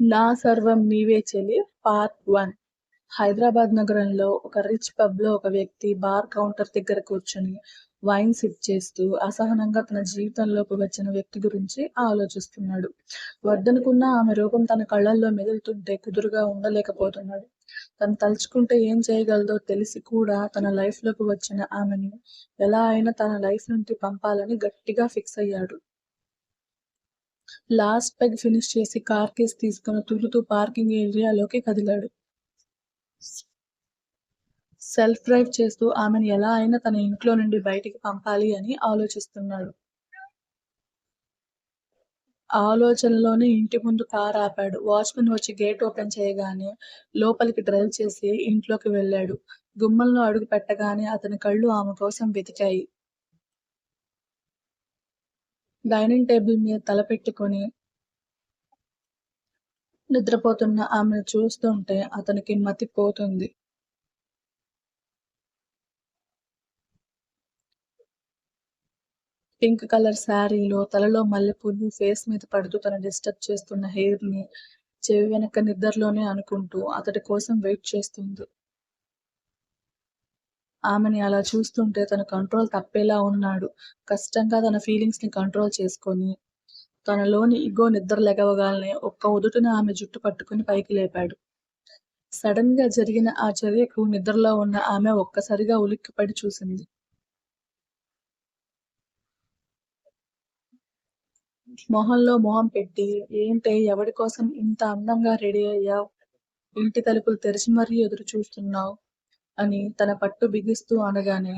నా సర్వం నీవే చెలి పార్ట్ వన్. హైదరాబాద్ నగరంలో ఒక రిచ్ పబ్లో ఒక వ్యక్తి బార్ కౌంటర్ దగ్గర కూర్చుని వైన్ సిప్ చేస్తూ అసహనంగా తన జీవితంలోకి వచ్చిన వ్యక్తి గురించి ఆలోచిస్తున్నాడు. వద్దనుకున్న ఆమె రూపం తన కళ్ళల్లో మెదులుతుంటే కుదురుగా ఉండలేకపోతున్నాడు. తను తలుచుకుంటే ఏం చేయగలదో తెలిసి కూడా తన లైఫ్లోకి వచ్చిన ఆమెను ఎలా అయినా తన లైఫ్ నుండి పంపాలని గట్టిగా ఫిక్స్ అయ్యాడు. లాస్ట్ పెగ్ ఫినిష్ చేసి కార్ కేస్ తీసుకుని తులుతూ పార్కింగ్ ఏరియాలోకి కదిలాడు. సెల్ఫ్ డ్రైవ్ చేస్తూ ఆమెను ఎలా అయినా తన ఇంట్లో నుండి బయటికి పంపాలి అని ఆలోచిస్తున్నాడు. ఆలోచనలోనే ఇంటి ముందు కార్ ఆపాడు. వాచ్మెన్ వచ్చి గేట్ ఓపెన్ చేయగానే లోపలికి డ్రైవ్ చేసి ఇంట్లోకి వెళ్ళాడు. గుమ్మంలో అడుగు పెట్టగానే అతని కళ్ళు ఆమె కోసం వెతికాయి. డైనింగ్ టేబుల్ మీద తలపెట్టుకొని నిద్రపోతున్న ఆమెను చూస్తుంటే అతనికి మతి పోతుంది. పింక్ కలర్ శారీలో తలలో మల్లెపూలు ఫేస్ మీద పడుతూ తన డిస్టర్బ్ చేస్తున్న హెయిర్ని చెవి వెనక నిద్రలోనే అనుకుంటూ అతడి కోసం వెయిట్ చేస్తుంది. ఆమెని అలా చూస్తుంటే తన కంట్రోల్ తప్పేలా ఉన్నాడు. కష్టంగా తన ఫీలింగ్స్ని కంట్రోల్ చేసుకొని తనలోని ఇగో నిద్ర లెగవగానే ఒక్క ఉదుటిన ఆమె జుట్టు పట్టుకుని పైకి లేపాడు. సడన్గా జరిగిన ఆ చర్యకు నిద్రలో ఉన్న ఆమె ఒక్కసారిగా ఉలిక్కిపడి చూసింది. మొహంలో మొహం పెట్టి ఏంటే ఎవడి కోసం ఇంత అందంగా రెడీ అయ్యావు? ఇంటి తలుపులు తెరిచి మరీ ఎదురు చూస్తున్నావు? అని తన పట్టు బిగిస్తూ అనగానే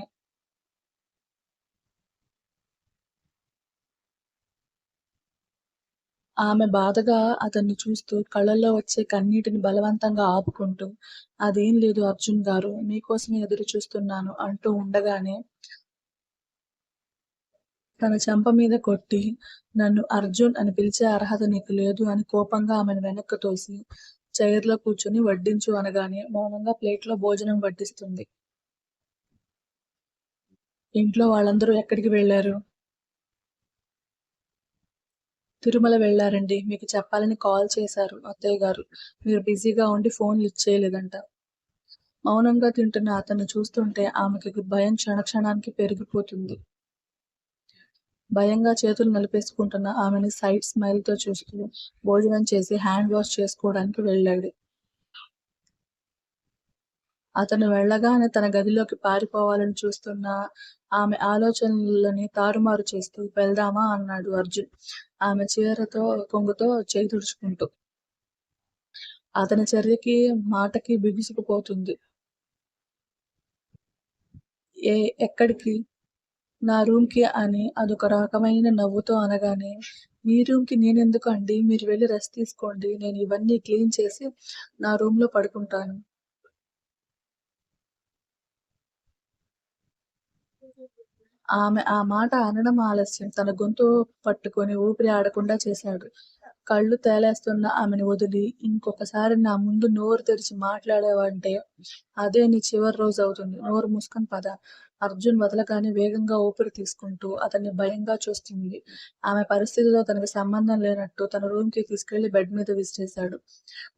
ఆమె బాధగా అతన్ని చూస్తూ కళ్ళల్లో వచ్చే కన్నీటిని బలవంతంగా ఆపుకుంటూ అదేం లేదు అర్జున్ గారు మీకోసమే ఎదురు చూస్తున్నాను అంటూ ఉండగానే తన చెంప మీద కొట్టి నన్ను అర్జున్ అని పిలిచే అర్హత నీకు లేదు అని కోపంగా ఆమెను వెనక్కు తోసి చైర్లో కూర్చొని వడ్డించు అనగానే మౌనంగా ప్లేట్లో భోజనం వడ్డిస్తుంది. ఇంట్లో వాళ్ళందరూ ఎక్కడికి వెళ్ళారు? తిరుమల వెళ్ళారండి. మీకు చెప్పాలని కాల్ చేశారు అత్తయ్య గారు. మీరు బిజీగా ఉండి ఫోన్ లిఫ్ట్ చేయలేదంట. మౌనంగా తింటున్న అతన్ని చూస్తుంటే ఆమెకి భయం క్షణక్షణానికి పెరిగిపోతుంది. భయంగా చేతులు నలిపేసుకుంటున్న ఆమెని సైడ్ స్మైల్తో చూస్తూ భోజనం చేసి హ్యాండ్ వాష్ చేసుకోవడానికి వెళ్ళాడు. అతను వెళ్ళగానే తన గదిలోకి పారిపోవాలని చూస్తున్న ఆమె ఆలోచనలని తారుమారు చేస్తూ వెళ్దామా అన్నాడు అర్జున్. ఆమె చీరతో కొంగుతో చేయి తుడుచుకుంటూ. అతని చర్యకి మాటకి బిగుసుకుపోతుంది. ఏ ఎక్కడికి? నా రూమ్కి అని అదొక రకమైన నవ్వుతో అనగానే మీ రూమ్కి నేనెందుకు అండి మీరు వెళ్ళి రెస్ట్ తీసుకోండి. నేను ఇవన్నీ క్లీన్ చేసి నా రూమ్లో పడుకుంటాను. ఆమె ఆ మాట అనడం ఆలస్యం. తన గొంతు పట్టుకొని ఊపిరి ఆడకుండా చేశాడు. కళ్ళు తేలేస్తున్న ఆమెను వదిలి ఇంకొకసారి నా ముందు నోరు తెరిచి మాట్లాడావంటే అదే నీ చివరి రోజు అవుతుంది. నోరు మూసుకొని పద. అర్జున్ వదలగానే వేగంగా ఊపిరి తీసుకుంటూ అతన్ని భయంగా చూస్తుంది. ఆమె పరిస్థితిలో తనకి సంబంధం లేనట్టు తన రూమ్కి తీసుకెళ్ళి బెడ్ మీద విసిరేశాడు.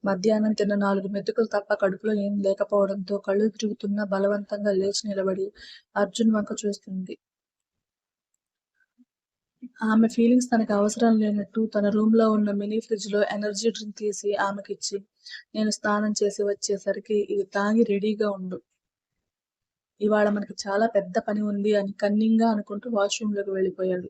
మధ్యాహ్నం తిన్న నాలుగు మెతుకులు తప్ప కడుపులో ఏం లేకపోవడంతో కళ్ళు తిరుగుతున్న బలవంతంగా లేచి నిలబడి అర్జున్ వంక చూస్తుంది. ఆమె ఫీలింగ్స్ తనకి అవసరం లేనట్టు తన రూమ్లో ఉన్న మినీ ఫ్రిడ్జ్లో ఎనర్జీ డ్రింక్ తీసి ఆమెకిచ్చి నేను స్నానం చేసి వచ్చేసరికి ఇది తాగి రెడీగా ఉండు. ఇవాళ మనకి చాలా పెద్ద పని ఉంది అని కన్నింగా అనుకుంటూ వాష్రూమ్లోకి వెళ్ళిపోయాడు.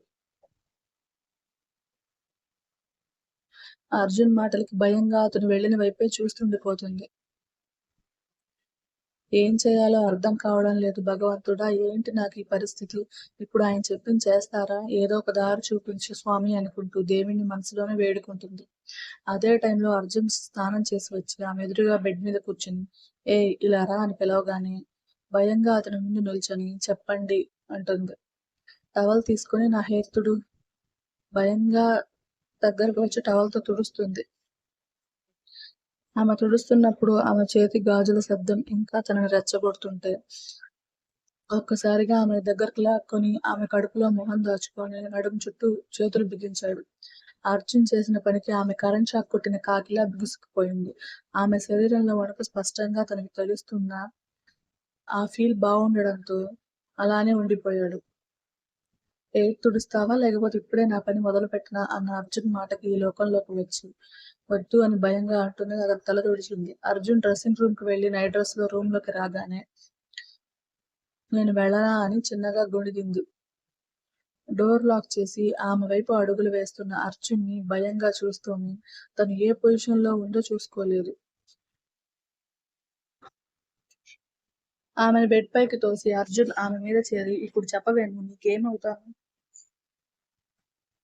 అర్జున్ మాటలకి భయంగా అతను వెళ్ళిన వైపే చూస్తుండిపోతుంది. ఏం చేయాలో అర్థం కావడం లేదు భగవంతుడా ఏంటి నాకు ఈ పరిస్థితి? ఇప్పుడు ఆయన చెప్పింది చేస్తారా? ఏదో ఒక దారి చూపించు స్వామి అనుకుంటూ దేవుణ్ణి మనసులోనే వేడుకుంటుంది. అదే టైంలో అర్జున్ స్నానం చేసి వచ్చి ఆమె ఎదురుగా బెడ్ మీద కూర్చుని ఏ ఇలా రా అని పిలవగానే భయంగా అతని ముందు నిల్చొని చెప్పండి అంటుంది. టవల్ తీసుకొని నా హెయిర్ తుడు. భయంగా దగ్గరకు వచ్చి టవల్తో తుడుస్తుంది. ఆమె తుడుస్తున్నప్పుడు ఆమె చేతి గాజుల శబ్దం ఇంకా తనని రెచ్చగొడుతుంటే ఒక్కసారిగా ఆమె దగ్గరకు లాక్కొని ఆమె కడుపులో మొహం దాచుకొని నడుము చుట్టూ చేతులు బిగించాడు. అర్జున్ చేసిన పనికి ఆమె కరెంట్ షాక్ కొట్టిన కాకిలా బిగుసుకుపోయింది. ఆమె శరీరంలో వణుకు స్పష్టంగా తనకి తెలుస్తున్నా ఆ ఫీల్ బాగుండడంతో అలానే ఉండిపోయాడు. ఏ తుడుస్తావా లేకపోతే ఇప్పుడే నా పని మొదలు పెట్టినా అన్న అర్జున్ మాటకి ఈ లోకంలోకి వచ్చి వద్దు అని భయంగా అంటూనే అతను తల తుడిచింది. అర్జున్ డ్రెస్సింగ్ రూమ్కి వెళ్ళి నైట్ డ్రెస్లో రూమ్లోకి రాగానే నేను వెళ్ళనా అని చిన్నగా గొణిగింది. డోర్ లాక్ చేసి ఆమె వైపు అడుగులు వేస్తున్న అర్జున్ని భయంగా చూస్తూనే తను ఏ పొజిషన్లో ఉందో చూసుకోలేదు. ఆమెను బెడ్ పైకి తోసి అర్జున్ ఆమె మీద చేరి ఇప్పుడు చెప్పవేమో నీకేమవుతాను?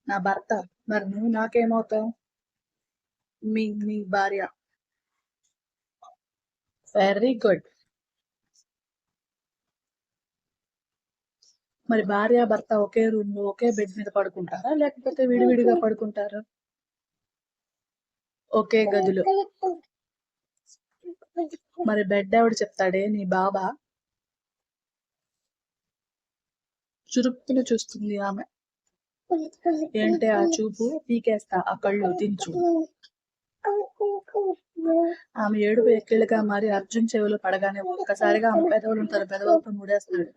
నా భర్త. మరి నువ్వు నాకేమవుతావు? మీ మీ భార్య. Very good. మరి భార్య భర్త ఒకే రూమ్లో ఒకే బెడ్ మీద పడుకుంటారా లేకపోతే విడివిడిగా పడుకుంటారా ఒకే గదిలో మరి బెడ్ ఎవడు చెప్తాడే నీ బాబా చురుక్కున చూస్తుంది ఆమె. ఏంటే ఆ చూపు? పీకేస్తా ఆ కళ్ళు దించు ఆమె ఏడుపు ఎక్కిళ్ళగా మారి అర్జున్ చెవిలో పడగానే ఒక్కసారిగా ఆమె పెదవులు తన పెదవులతో ముడేస్తాడు.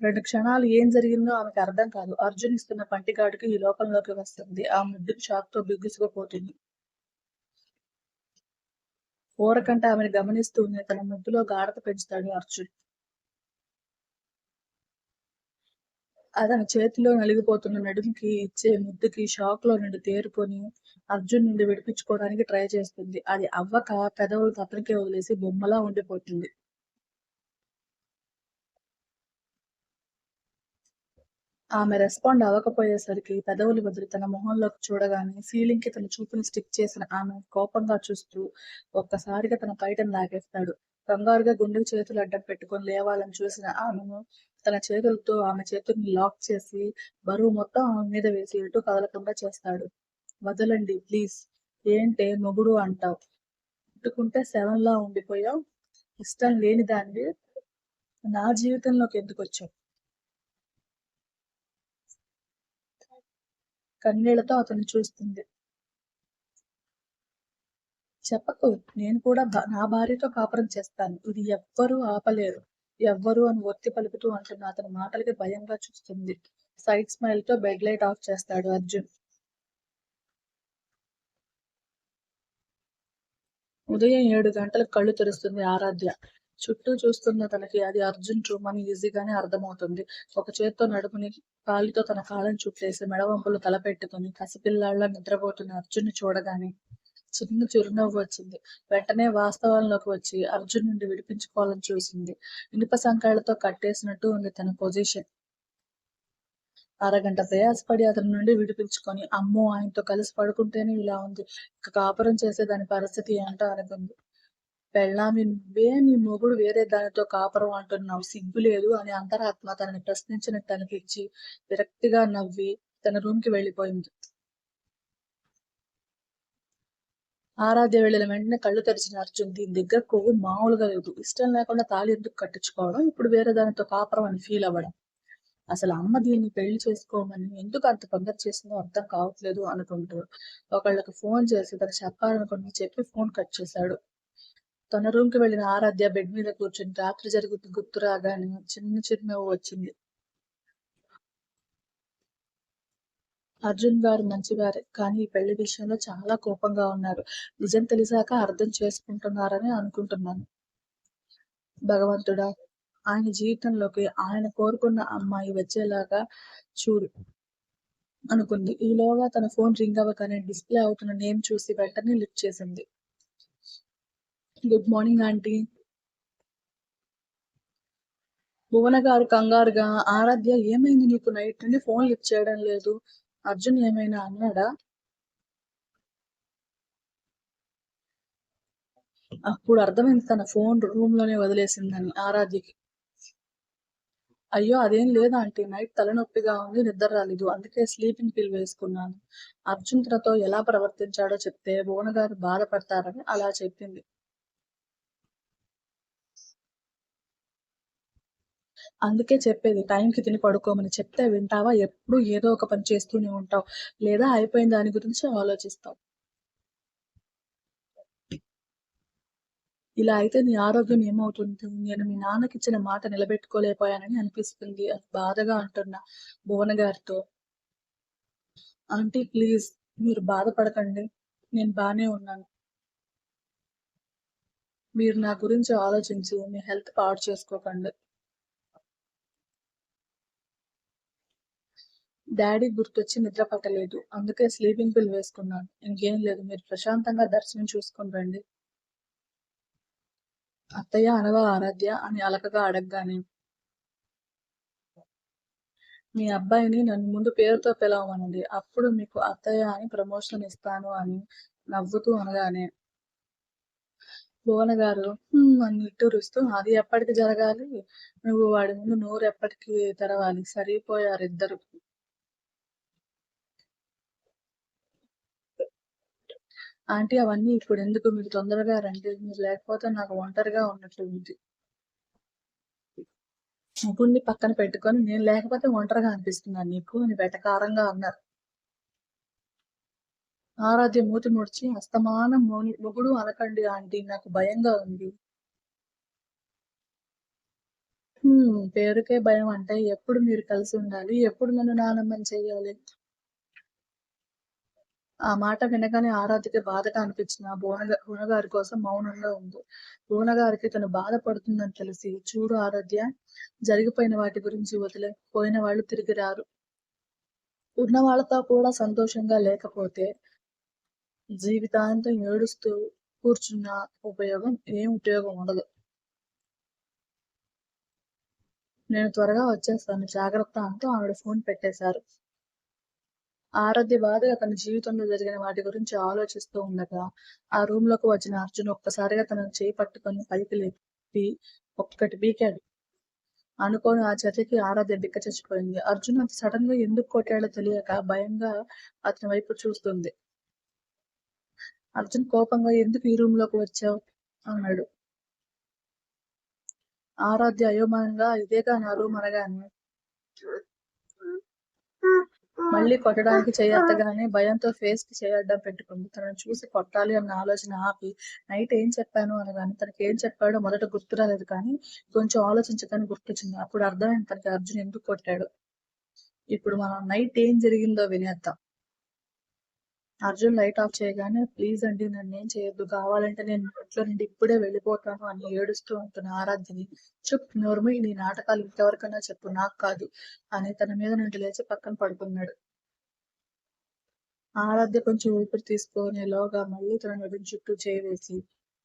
రెండు క్షణాలు ఏం జరిగిందో ఆమెకు అర్థం కాదు. అర్జున్ ఇస్తున్న పంటిగాడికి ఈ లోకంలోకి వస్తుంది. ఆ ముద్దుకు షాక్తో బిగుసుకుపోతుంది. ఓరకంటే ఆమెను గమనిస్తూనే తన ముద్దులో గాఢత పెంచుతాడు అర్జున్. అతని చేతిలో నలిగిపోతున్న నడుముకి ఇచ్చే ముద్దుకి షాక్లో నుండి తేరుకొని అర్జున్ నుండి విడిపించుకోవడానికి ట్రై చేస్తుంది. అది అవ్వక పెదవులు అతనికే వదిలేసి బొమ్మలా ఉండిపోతుంది. ఆమె రెస్పాండ్ అవ్వకపోయేసరికి పెదవులు వదిలి తన మొహంలోకి చూడగానే సీలింగ్కి తన చూపుని స్టిక్ చేసిన ఆమె కోపంగా చూస్తూ ఒక్కసారిగా తన పైటను లాగేస్తాడు. కంగారుగా గుండెకు చేతులు అడ్డం పెట్టుకొని లేవాలని చూసిన ఆమెను తన చేతులతో ఆమె చేతుల్ని లాక్ చేసి బరువు మొత్తం ఆమె మీద వేసి ఎటు కదలకుండా చేస్తాడు. వదలండి ప్లీజ్ ఏంటే మొగుడు అంటావు? పుట్టుకుంటే లా ఉండిపోయావు? ఇష్టం లేని దాన్ని నా జీవితంలోకి ఎందుకు వచ్చావు? కన్నీళ్ళతో అతను చూస్తుంది. చెప్పకు నేను కూడా నా భార్యతో కాపురం చేస్తాను. ఇది ఎవ్వరూ ఆపలేరు. ఎవ్వరు అని ఒత్తి పలుకుతూ అంటున్న అతని మాటలకి భయంగా చూస్తుంది. సైడ్ స్మైల్తో బెడ్ లైట్ ఆఫ్ చేస్తాడు అర్జున్. ఉదయం ఏడు గంటలకు కళ్ళు తెరుస్తుంది ఆరాధ్య. చుట్టూ చూస్తున్న తనకి అది అర్జున్ రూమ్ అని ఈజీగానే అర్థమవుతుంది. ఒక చేత్తో నడుముని కాలితో తన కాళ్ళని చుట్టేసి మెడవంపులు తలపెట్టుకుని కసిపిల్లాళ్ళ నిద్రపోతున్న అర్జున్ చూడగానే చిన్న చిరునవ్వు వచ్చింది. వెంటనే వాస్తవంలోకి వచ్చి అర్జున్ నుండి విడిపించుకోవాలని చూసింది. ఇనుప సంకాళ్ళతో కట్టేసినట్టు ఉంది తన పొజిషన్. అరగంట ప్రయాసపడి అతని నుండి విడిపించుకొని అమ్మో ఆయనతో కలిసి పడుకుంటేనే ఇలా ఉంది. ఇక కాపురం చేసే దాని పరిస్థితి ఏంటో అనుకుంది. పెళ్ళామి నువ్వే నీ మొగుడు వేరే దానితో కాపురం అంటున్నావు. సిగ్గు లేదు అని అంతరాత్మ తనని ప్రశ్నించిన తనకిచ్చి విరక్తిగా నవ్వి తన రూమ్కి వెళ్ళిపోయింది. ఆరాధ్య వెళ్ళిన వెంటనే కళ్ళు తెరిచిన అర్జున్ దీని దగ్గర కొవ్వు మామూలుగా లేదు. ఇష్టం లేకుండా తాళి ఎందుకు కట్టించుకోవడం? ఇప్పుడు వేరే దానితో కాపురం అని ఫీల్ అవ్వడం. అసలు అమ్మ దీన్ని పెళ్ళి చేసుకోమని ఎందుకు అంత తొందర చేసిందో అర్థం కావట్లేదు అనుకుంటూ ఒకళ్ళకి ఫోన్ చేసి తను చెప్పాలనుకుని చెప్పి ఫోన్ కట్ చేశాడు. తన రూమ్కి వెళ్ళిన ఆరాధ్య బెడ్ మీద కూర్చుని రాత్రి జరుగుతూ గుర్తు రాగానే చిన్న చిరునవ్వు వచ్చింది. అర్జున్ గారు మంచివారే కానీ ఈ పెళ్ళి విషయంలో చాలా కోపంగా ఉన్నారు. నిజం తెలిసాక అర్థం చేసుకుంటున్నారని అనుకుంటున్నాను. భగవంతుడా ఆయన జీవితంలోకి ఆయన కోరుకున్న అమ్మాయి వచ్చేలాగా చూడు అనుకుంది. ఈలోగా తన ఫోన్ రింగ్ అవ్వగానే డిస్ప్లే అవుతున్న నేమ్ చూసి వెంటనే లిఫ్ట్ చేసింది. గుడ్ మార్నింగ్ ఆంటీ భువన గారు కంగారుగా ఆరాధ్య ఏమైంది నీకు నైట్ నుండి ఫోన్ లిఫ్ట్ చేయడం లేదు? అర్జున్ ఏమైనా అన్నాడా? అప్పుడు అర్థమైంది తన ఫోన్ రూమ్లోనే వదిలేసిందని ఆరాధ్యకి. అయ్యో అదేం లేదా ఆంటీ. నైట్ తలనొప్పిగా ఉంది నిద్ర రాలేదు. అందుకే స్లీపింగ్ పిల్ వేసుకున్నాను. అర్జున్ తనతో ఎలా ప్రవర్తించాడో చెప్తే భువన గారు బాధపడతారని అలా చెప్పింది. అందుకే చెప్పేది టైంకి తిని పడుకోమని చెప్తే వింటావా? ఎప్పుడు ఏదో ఒక పని చేస్తూనే ఉంటావు. లేదా అయిపోయిన దాని గురించి ఆలోచిస్తావు. ఇలా అయితే నీ ఆరోగ్యం ఏమవుతుంది? నేను మీ నాన్నకి ఇచ్చిన మాట నిలబెట్టుకోలేకపోయానని అనిపిస్తుంది. అని బాధగా అంటున్నా భువన గారితో. ఆంటీ ప్లీజ్ మీరు బాధపడకండి. నేను బాగానే ఉన్నాను. మీరు నా గురించి ఆలోచించి మీ హెల్త్ పాడు చేసుకోకండి. డాడీ గుర్తొచ్చి నిద్ర పట్టలేదు. అందుకే స్లీపింగ్ పిల్ వేసుకున్నాను. ఇంకేం లేదు మీరు ప్రశాంతంగా దర్శనం చూసుకొని రండి. అత్తయ్య అనగా ఆరాధ్య అని అలకగా అడగగానే మీ అబ్బాయిని నన్ను ముందు పేరుతో పిలవమనండి. అప్పుడు మీకు అత్తయ్య అని ప్రమోషన్ ఇస్తాను అని నవ్వుతూ అనగానే భువన గారు అని నిట్టూరుస్తూ అది ఎప్పటికి జరగాలి? నువ్వు వాడి ముందు నోరు ఎప్పటికి తెరవాలి? సరిపోయారు ఇద్దరు. ఆంటీ అవన్నీ ఇప్పుడు ఎందుకు మీరు తొందరగా రండి. మీరు లేకపోతే నాకు ఒంటరిగా ఉన్నట్లు ఉంది. ముగ్గురిని పక్కన పెట్టుకొని నేను లేకపోతే ఒంటరిగా అనిపిస్తున్నాను నీకు. అని వెటకారంగా అన్నారు. ఆరాధ్య మూతి ముడిచి అస్తమానం మొని- మొగుడు అనకండి ఆంటీ. నాకు భయంగా ఉంది. పేరుకే భయం అంటే ఎప్పుడు మీరు కలిసి ఉండాలి? ఎప్పుడు నన్ను నానమ్మని చేయాలి ఆ మాట వినగానే ఆరాధ్యకి బాధగా అనిపించిన భువన భువనగారి కోసం మౌనంగా ఉంది. భువనగారికి తను బాధపడుతుందని తెలిసి చూడు ఆరాధ్య జరిగిపోయిన వాటి గురించి వదిలే పోయిన వాళ్ళు తిరిగి రారు. ఉన్న వాళ్ళతో కూడా సంతోషంగా లేకపోతే జీవితాంతం ఏడుస్తూ కూర్చున్న ఉపయోగం ఏం ఉపయోగం ఉండదు. నేను త్వరగా వచ్చేస్తాను. జాగ్రత్త అంటూ ఆవిడ ఫోన్ పెట్టేశారు. ఆరాధ్య బాధగా తన జీవితంలో జరిగిన వాటి గురించి ఆలోచిస్తూ ఉండగా ఆ రూమ్లోకి వచ్చిన అర్జున్ ఒక్కసారిగా తనను చేయి పట్టుకొని పైకి లేపి ఒక్కటి బీకాడు అనుకోని ఆ చర్యకి ఆరాధ్య బిక్క చచ్చిపోయింది. అర్జున్ అంత సడన్గా ఎందుకు కొట్టాడో తెలియక భయంగా అతని వైపు చూస్తుంది. అర్జున్ కోపంగా ఎందుకు ఈ రూమ్లోకి వచ్చావు? అన్నాడు. ఆరాధ్య అయోమానంగా ఇదేగా నా రూమ్ అనగానే. మళ్ళీ కొట్టడానికి చేయత్తగానే భయంతో ఫేస్కి పెట్టుకుంది. తనను చూసి కొట్టాలి అన్న ఆలోచన ఆపి నైట్ ఏం చెప్పాను? అనగానే తనకి ఏం చెప్పాడో మొదట గుర్తు రాలేదు కానీ కొంచెం ఆలోచించగానే గుర్తొచ్చింది. అప్పుడు అర్థమైంది తనకి అర్జున్ ఎందుకు కొట్టాడు. ఇప్పుడు మనం నైట్ ఏం జరిగిందో వినేద్దాం. అర్జున్ లైట్ ఆఫ్ చేయగానే ప్లీజ్ అండి నన్ను ఏం చేయొద్దు. కావాలంటే నేను ఇంట్లో నుండి ఇప్పుడే వెళ్ళిపోతాను అని ఏడుస్తూ అంటున్న ఆరాధ్యని. చుప్ నోర్మి నీ నాటకాలు ఇంకెవరికైనా చెప్పు నాకు కాదు అని తన మీద నుండి లేచి పక్కన పడుకున్నాడు. ఆరాధ్య కొంచెం ఊపిరి తీసుకునేలోగా మళ్ళీ తన నడుం చుట్టూ చేవేసి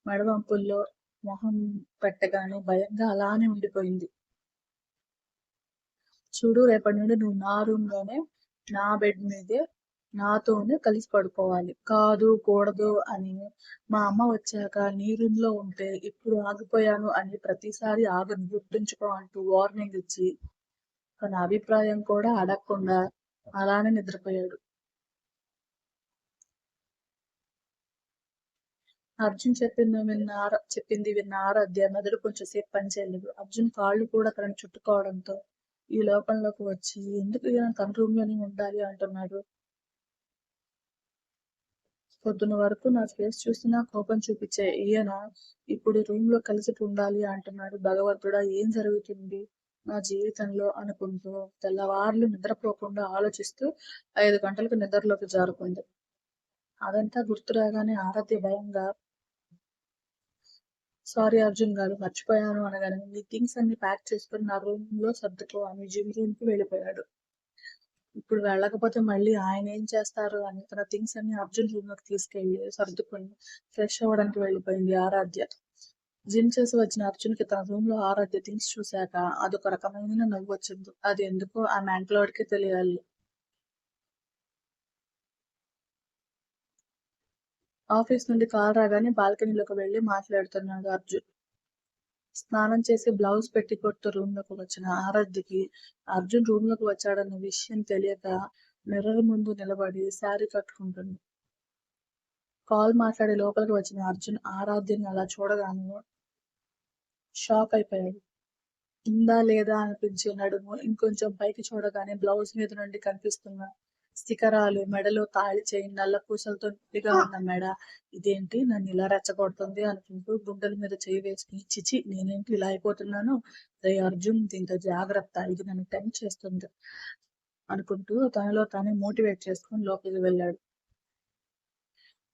మెడవంపుల్లో మొహం పెట్టగానే భయంగా అలానే ఉండిపోయింది. చూడు రేపటి నుండి నువ్వు నా రూమ్లోనే నా బెడ్ మీదే నాతోనే కలిసి పడుకోవాలి. కాదు కూడదు అని మా అమ్మ వచ్చాక నీరులో ఉంటే ఇప్పుడు ఆగిపోయాను అని ప్రతిసారి ఆగను గుర్తుంచుకో అంటూ వార్నింగ్ ఇచ్చి తన అభిప్రాయం కూడా అడగకుండా అలానే నిద్రపోయాడు. అర్జున్ చెప్పింది విన్న చెప్పింది విన్న ఆరాధ్య మెదడు కొంచెం సేపు పనిచేయలేదు అర్జున్ కాళ్ళు కూడా తనని చుట్టుకోవడంతో ఈ లోకంలోకి వచ్చి ఎందుకు తన రూమ్లోనే ఉండాలి? అంటున్నాడు. పొద్దున వరకు నా ఫేస్ చూసినా కోపం చూపించే ఈయన ఇప్పుడు రూమ్లో కలిసి ఉండాలి అంటున్నాడు. భగవంతుడా ఏం జరుగుతుంది? నా జీవితంలో అనుకుంటూ తెల్లవార్లు నిద్రపోకుండా ఆలోచిస్తూ ఐదు గంటలకు నిద్రలోకి జారుకుంది. అదంతా గుర్తు రాగానే ఆరాధ్య భయంగా సారీ అర్జున్ గారు మర్చిపోయాను అనగానే మీ థింగ్స్ అన్ని ప్యాక్ చేసుకుని నా రూమ్లో సర్దుకో అని జిమ్ రూమ్కి వెళ్ళిపోయాడు. ఇప్పుడు వెళ్ళకపోతే మళ్ళీ ఆయన ఏం చేస్తారు? అని తన థింగ్స్ అన్ని అర్జున్ రూమ్లోకి తీసుకెళ్ళి సర్దుకొని ఫ్రెష్ అవ్వడానికి వెళ్ళిపోయింది ఆరాధ్య. జిమ్ చేసి వచ్చిన అర్జున్కి తన రూమ్లో ఆరాధ్య థింగ్స్ చూశాక అదొక రకమైన నవ్వు వచ్చింది. అది ఎందుకో ఆ మ్యాంక్లోడ్కే తెలియాలి. ఆఫీస్ నుండి కాల్ రాగానే బాల్కనీలోకి వెళ్ళి మాట్లాడుతున్నాడు అర్జున్. స్నానం చేసి బ్లౌజ్ పెట్టి కొట్టు రూమ్లోకి వచ్చిన ఆరాధ్యకి అర్జున్ రూమ్లోకి వచ్చాడన్న విషయం తెలియక మిర్రర్ ముందు నిలబడి శారీ కట్టుకుంటుంది. కాల్ మాట్లాడి లోపలికి వచ్చిన అర్జున్ ఆరాధ్యని అలా చూడగానే షాక్ అయిపోయాడు. ఉందా లేదా అనిపించి నడుము ఇంకొంచెం పైకి చూడగానే బ్లౌజ్ మీద నుండి కనిపిస్తున్న శిఖరాలు మెడలో తాళి చైన్ నల్ల పూసలతో నిండుగా ఉన్న మెడ. ఇదేంటి? నన్ను ఇలా రెచ్చగొడుతుంది అనుకుంటూ గుండెల మీద చేయి వేసుకుని చిచి నేనేంటి ఇలా అయిపోతున్నాను? రే అర్జున్ దీంతో జాగ్రత్త. ఇది నన్ను టెంప్ చేస్తుంది. అనుకుంటూ తనలో తానే మోటివేట్ చేసుకుని లోపలికి వెళ్ళాడు.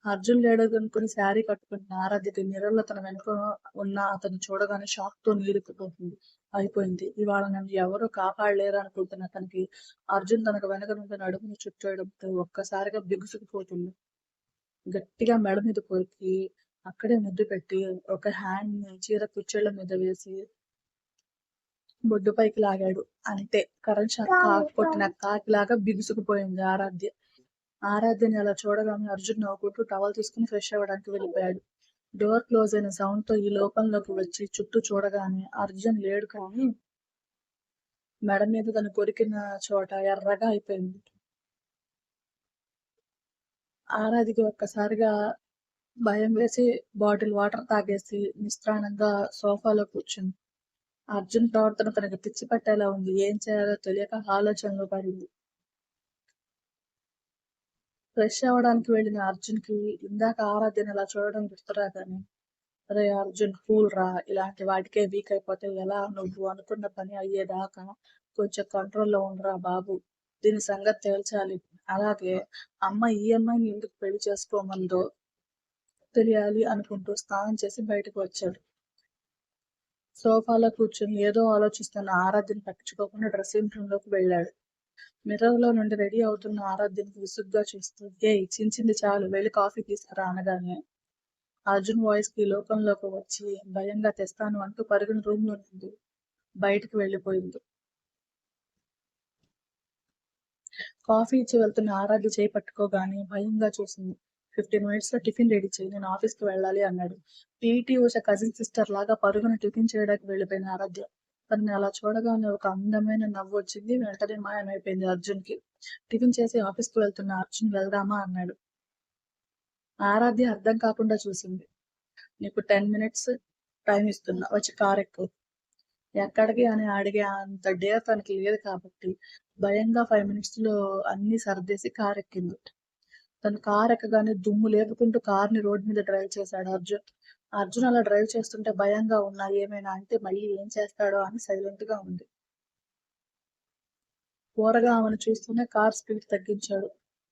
అర్జున్ లేడు అనుకుని శారీ కట్టుకున్న ఆరాధ్యకి మిర్రర్లో తన వెనుక ఉన్న అతను చూడగానే షాక్తో నీరుకుపోతుంది అయిపోయింది. ఇవాళ నన్ను ఎవరు కాపాడలేరు అనుకుంటున్న తనకి అర్జున్ తనకు వెనక నుండి నడుమును చుట్టేయడంతో ఒక్కసారిగా బిగుసుకుపోతుంది. గట్టిగా మెడ మీద కొరికి అక్కడే ముద్దు పెట్టి ఒక హ్యాండ్ని చీర కుచ్చేళ్ళ మీద వేసి బొడ్డు పైకి లాగాడు. అంతే. కరెంట్ షాక్ కాకు కొట్టిన కాకిలాగా బిగుసుకుపోయింది ఆరాధ్య. ఆరాధ్యని అలా చూడగానే అర్జున్ నవ్వుకుంటూ టవల్ తీసుకుని ఫ్రెష్ అవ్వడానికి వెళ్ళిపోయాడు. డోర్ క్లోజ్ అయిన సౌండ్తో ఈ లోకంలోకి వచ్చి చుట్టూ చూడగానే అర్జున్ లేడు కానీ మెడ మీద తను కొరికిన చోట ఎర్రగా అయిపోయింది. ఆరాధికి ఒక్కసారిగా భయం వేసి బాటిల్ వాటర్ తాగేసి నిస్త్రాణంగా సోఫాలో కూర్చుంది. అర్జున్ ప్రవర్తన తనకి పిచ్చి పట్టేలా ఉంది. ఏం చేయాలో తెలియక ఆలోచనలో పడింది. ఫ్రెష్ అవ్వడానికి వెళ్ళిన అర్జున్కి ఇందాక ఆరాధ్యను ఇలా చూడడం గుర్తురాగానే అరే అర్జున్ కూల్ రా ఇలాంటి వాటికే వీక్ అయిపోతే ఎలా నువ్వు అనుకున్న పని అయ్యేదాకా కొంచెం కంట్రోల్లో ఉండరా బాబు. దీని సంగతి తేల్చాలి. అలాగే అమ్మ ఈ అమ్మాయిని ఎందుకు పెళ్ళి చేసుకోమందో తెలియాలి అనుకుంటూ స్నానం చేసి బయటకు వచ్చాడు. సోఫాలో కూర్చొని ఏదో ఆలోచిస్తున్న ఆరాధ్యను పట్టించుకోకుండా డ్రెస్సింగ్ రూమ్లోకి వెళ్ళాడు. మిర్రర్లో నుండి రెడీ అవుతున్న ఆరాధ్యనికి విసుగ్గా చూస్తూ ఏ చించింది చాలు వెళ్ళి కాఫీ తీసుకురా అనగానే అర్జున్ వాయిస్కి లోకంలోకి వచ్చి భయంగా తెస్తాను అంటూ పరుగున రూమ్లో నుండి బయటకు వెళ్ళిపోయింది. కాఫీ ఇచ్చి వెళ్తున్న ఆరాధ్య చేయి పట్టుకోగానే భయంగా చూసింది. ఫిఫ్టీన్ మినిట్స్లో టిఫిన్ రెడీ చేయి నేను ఆఫీస్కి వెళ్ళాలి అన్నాడు. పీటీ ఉష కజిన్ సిస్టర్ లాగా పరుగున టిఫిన్ చేయడానికి వెళ్ళిపోయిన ఆరాధ్య. తనని అలా చూడగానే ఒక అందమైన నవ్వు వచ్చింది. వెంటనే మాయమైపోయింది అర్జున్కి టిఫిన్ చేసి ఆఫీస్కి వెళ్తున్న అర్జున్ వెళ్దామా అన్నాడు. ఆరాధ్య అర్థం కాకుండా చూసింది. నీకు టెన్ మినిట్స్ టైం ఇస్తున్నా. వచ్చి కార్ ఎక్కువ ఎక్కడికి? అని అడిగే అంత డేర్ తనకి లేదు కాబట్టి భయంగా ఫైవ్ మినిట్స్లో అన్ని సర్దేసి కార్ ఎక్కింది. తను కార్ ఎక్కగానే దుమ్ము లేపుకుంటూ కార్ని రోడ్ మీద డ్రైవ్ చేశాడు అర్జున్. అర్జున్ అలా డ్రైవ్ చేస్తుంటే భయంగా ఉన్నా ఏమైనా అంటే మళ్ళీ ఏం చేస్తాడో అని సైలెంట్గా ఉంది. పోరగా ఆమెను చూస్తూనే కార్ స్పీడ్ తగ్గించాడు.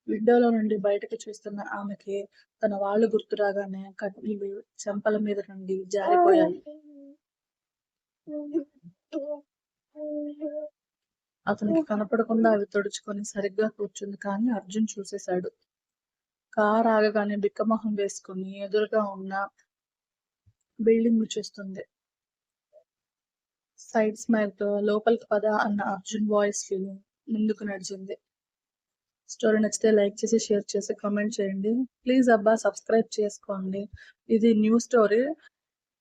విండోలో నుండి బయటకు చూస్తున్న ఆమెకి తన వాళ్ళు గుర్తు రాగానే కట్నీలు చెంపల మీద నుండి జారిపోయాయి. అతనికి కనపడకుండా అవి తుడుచుకొని సరిగ్గా కూర్చుంది కానీ అర్జున్ చూసేశాడు. కార్ ఆగగానే బిక్కమొహం వేసుకుని ఎదురుగా ఉన్న బిల్డింగ్ చూస్తుంది. సైడ్ స్మైల్తో లోపలికి పద అన్న అర్జున్ వాయిస్ ఫీలింగ్ ముందుకు నడిచింది. స్టోరీ నచ్చితే లైక్ చేసి షేర్ చేసి కామెంట్ చేయండి. ప్లీజ్ అబ్బా సబ్స్క్రైబ్ చేసుకోండి. ఇది న్యూ స్టోరీ.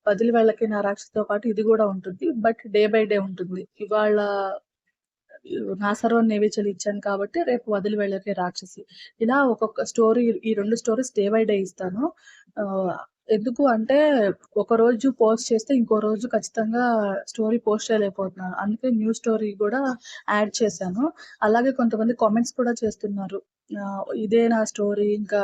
వదిలి వాళ్ళకి నా రాక్షసితో పాటు ఇది కూడా ఉంటుంది. బట్ డే బై డే ఉంటుంది. ఇవాళ నా సర్వం నేవేచలు ఇచ్చాను కాబట్టి రేపు వదిలి వెళ్ళకే రాక్షసి. ఇలా ఒక్కొక్క స్టోరీ ఈ రెండు స్టోరీస్ డే బై డే ఇస్తాను. ఆ, ఎందుకు అంటే ఒక రోజు పోస్ట్ చేస్తే ఇంకో రోజు ఖచ్చితంగా స్టోరీ పోస్ట్ చేయలేకపోతున్నాను అందుకే న్యూ స్టోరీ కూడా యాడ్ చేశాను. అలాగే కొంతమంది కామెంట్స్ కూడా చేస్తున్నారు. ఆ, ఇదే నా స్టోరీ ఇంకా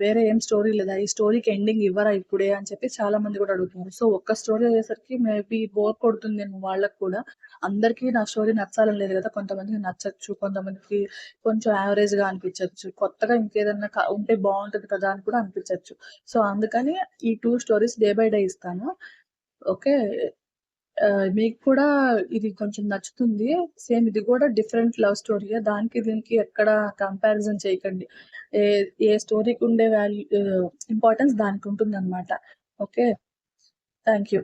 వేరే ఏం స్టోరీ లేదా. ఈ స్టోరీకి ఎండింగ్ ఇవ్వరా ఇప్పుడే అని చెప్పి చాలా మంది కూడా అడుగుతున్నారు. సో ఒక్క స్టోరీ అయ్యేసరికి మేబీ బోర్ కొడుతుంది వాళ్ళకి కూడా. అందరికీ నా స్టోరీ నచ్చాలని లేదు కదా. కొంతమందికి నచ్చచ్చు కొంతమందికి కొంచెం యావరేజ్గా అనిపించవచ్చు కొత్తగా ఇంకేదన్నా ఉంటే బాగుంటుంది కదా అని కూడా అనిపించవచ్చు సో అందుకని ఈ two stories day by day ఇస్తాను. ఓకే? మీకు కూడా ఇది కొంచెం నచ్చుతుంది. సేమ్ ఇది కూడా డిఫరెంట్ లవ్ స్టోరీ దానికి దీనికి ఎక్కడ కంపారిజన్ చేయకండి. ఏ ఏ స్టోరీకి ఉండే వాల్యూ ఇంపార్టెన్స్ దానికి ఉంటుంది అనమాట ఓకే? Thank you